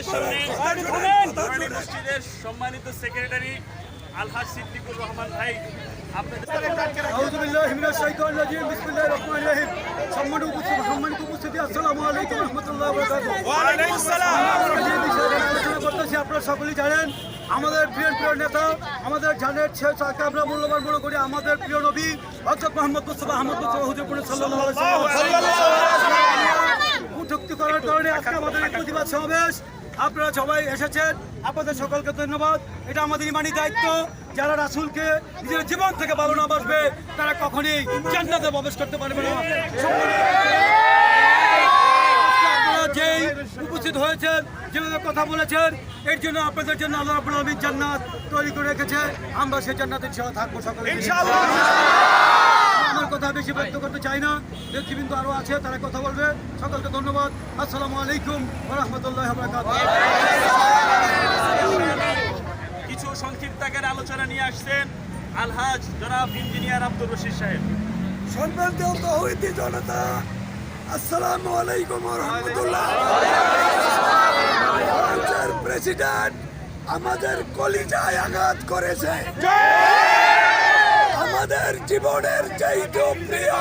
আমাদের সামনে মসজিদের সম্মানিত সেক্রেটারি আলহাজ সিদ্দিকুর রহমান ভাই সম্মানিত উপস্থিতি আসসালামু আলাইকুম ওয়া রাহমাতুল্লাহি ওয়া বারাকাতুহু। ওয়া আলাইকুম আসসালাম আমরা যে বিষয়ে আলোচনা করতেছি আপনারা সকলেই জানেন আমাদের প্রিয় প্রিয় নেতা আমাদের জানের ছেলে তাকে আমরা মূল্যবান মনে করি আমাদের প্রিয় নবী হযরত মুহাম্মদ মুস্তাফা আহমদ মুস্তাফা হুজুর সাল্লাল্লাহু আলাইহি ওয়াসাল্লাম কটূক্তি করার কারণে আজকে আমাদের প্রতিবাদ সমাবেশ। আপনারা সবাই এসেছেন। আপনাদের সকলকে ধন্যবাদ। এটা আমাদের ইমানি দায়িত্ব। যারা রাসূলকে নিজের জীবন থেকে ভালো না তারা কখনই জান্নাতে প্রবেশ করতে পারবে না। আপনারা যেই উপস্থিত হয়েছেন, যেভাবে কথা বলেছেন, এর জন্য আপনাদের জন্য আল্লাহ আলামিন জান্নাত তৈরি করে রেখেছে। আমরা সেই জান্নাতের ইনশাআল্লাহ থাকব সকলে। আমার কথা বেশি ব্যক্ত করতে চাই না। ব্যক্তিবৃন্দ আরও আছে তারা কথা বলবে। সকলকে ধন্যবাদ। আসসালামু আলাইকুম ওয়া রাহমাতুল্লাহি ওয়া বারাকাতুহু। কিছু সংক্ষিপ্ত আকারে আলোচনা নিয়ে আসছেন আলহাজ জনাব ইঞ্জিনিয়ার আব্দুর রশিদ সাহেব। সম্মানিত তৌহিদি জনতা। আসসালামু আলাইকুম রহমতুল্লাহ। প্রেসিডেন্ট আমাদের কলিজায় আঘাত করেছে। আমাদের জীবনের চাইতে প্রিয়,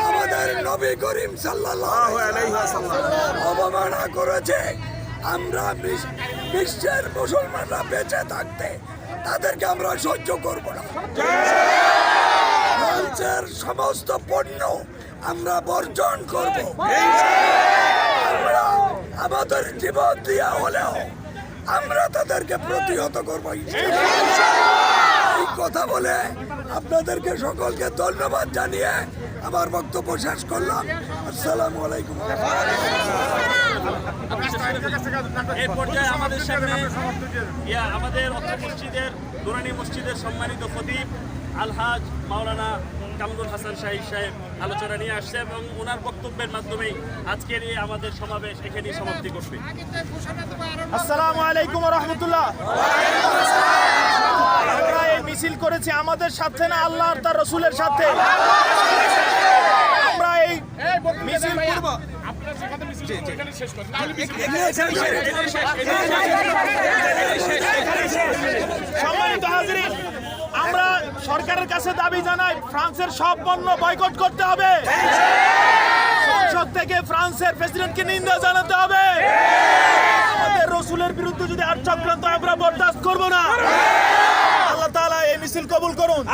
আমাদের নবী করিম সাল্লাল্লাহু আলাইহি ওয়াসাল্লাম অবমাননা করেছে। আমরা বিশ- বিশ্বের মুসলমানরা বেঁচে থাকতে তাদেরকে আমরা সহ্য করব না। সমস্ত পণ্য আমরা বর্জন করব। আমরা আমাদের জীবন দিয়া হলেও আমরা তাদেরকে প্রতিহত করব কথা বলে আপনাদেরকে সকলকে ধন্যবাদ জানিয়ে আমার বক্তব্য শেষ করলাম। আসসালামু আলাইকুম। এই পর্যায়ে আমাদের সামনে ইয়া আমাদের মসজিদের মসজিদের সম্মানিত খতিব আলহাজ মাওলানা কামরুল হাসান শাহী সাহেব আলোচনা নিয়ে আসছে এবং ওনার বক্তব্যের মাধ্যমে আজকের এই আমাদের সমাবেশ এখানেই সমাপ্তি করবে আসসালামু আলাইকুম রহমতুল্লাহ। মিছিল করেছি আমাদের সাথে না আল্লাহ তার রসুলের সাথে? আমরা এই মিছিল করব। আমরা সরকারের কাছে দাবি জানাই, ফ্রান্সের সব পণ্য বয়কট করতে হবে। সংসদ থেকে ফ্রান্সের প্রেসিডেন্টকে নিন্দা জানাতে হবে। আমাদের রসুলের বিরুদ্ধে যদি আর চক্রান্ত আমরা বরদাস্ত করব না। মিছিল কবুল করুন।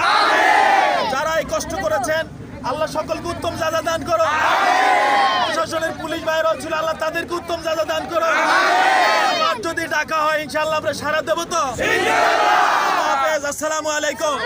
যারা এই কষ্ট করেছেন আল্লাহ সকলকে উত্তম জাজা দান করো প্রশাসনের পুলিশ বাইরে ছিল আল্লাহ তাদেরকে উত্তম জাজা দান করো আর যদি ডাকা হয় ইনশাল্লাহ আমরা সারা দেবো তো। আসসালামু আলাইকুম।